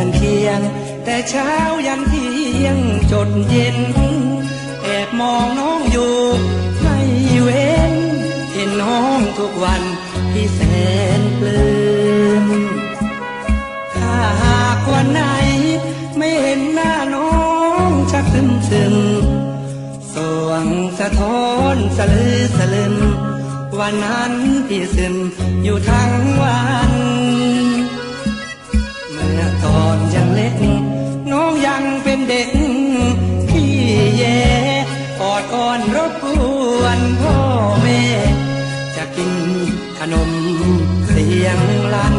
อนเคียง แต่เช้ายันเที่ยงจดเย็น แอบมองน้องอยู่ไม่เว้น เห็นน้องทุกวันพี่แสนปลื้มถ้าหากวันไหน ไม่เห็นหน้าน้องชักซึมซึมสวงสะท้อนสะลือสะลึมวันนั้นพี่ซึมอยู่ทั้งวัน ยงลัน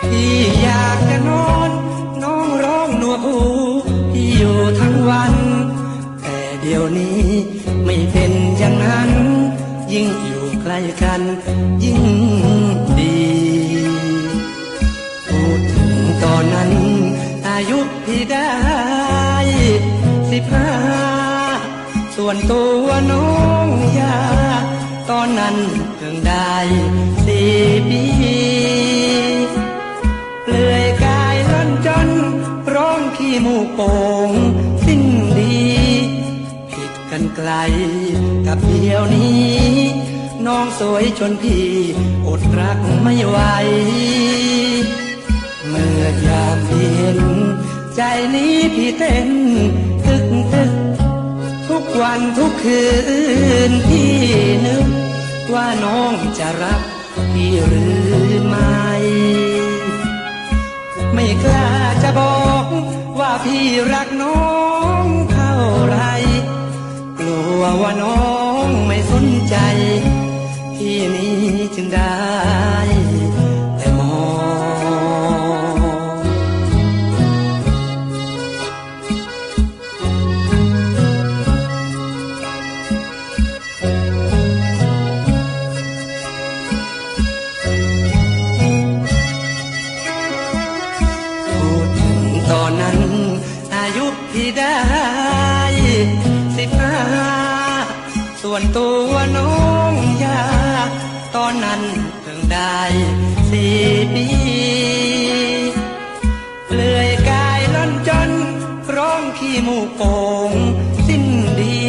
พี่อยากจะนอน น้องร้องหนวกหูพี่อยู่ทั้งวัน แต่เดี๋ยวนี้ไม่เป็นอย่างนั้น ยิ่งอยู่ใกล้กัน ยิ่งดีพูดถึงตอนนั้น อายุพี่ได้สิบห้าส่วนตัวน้องยา ตอนนั้นเพิ่งได้สี่ปีเปลือยกายร่อนจนร้องขี้มูกโป่งสิ้นดี ผิดกันไกลกับเดียวนี้ น้องสวยจนพี่อดรักไม่ไหว เมื่อยามพี่เห็น ใจนี้พี่เต้นตึกตึกทุกวันทุกคืนพี่ รักพี่หรือไม่ ไม่กล้าจะบอกว่าพี่รักน้องเท่าไร กลัวว่าน้องไม่สนใจ ที่นี้จึงได้ ตอนนั้น อายุพี่ได้สิบห้าส่วนตัวน้องยา ตอนนั้นเพิ่งได้สี่ปีเลื่อยกายล่อนจนร้องขี้มูกโป่งสิ้นดี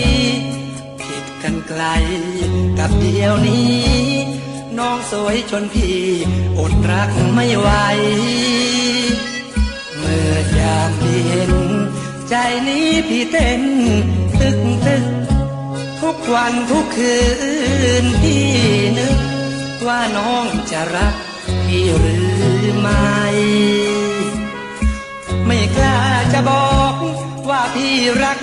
ผิดกันไกลกับเดียวนี้ น้องสวยจนพี่อดรักไม่ไหว พี่เต้นตึกตึก ทุกวันทุกคืนพี่นึก ว่าน้องจะรักพี่หรือไม่ ไม่กล้าจะบอกว่าพี่รัก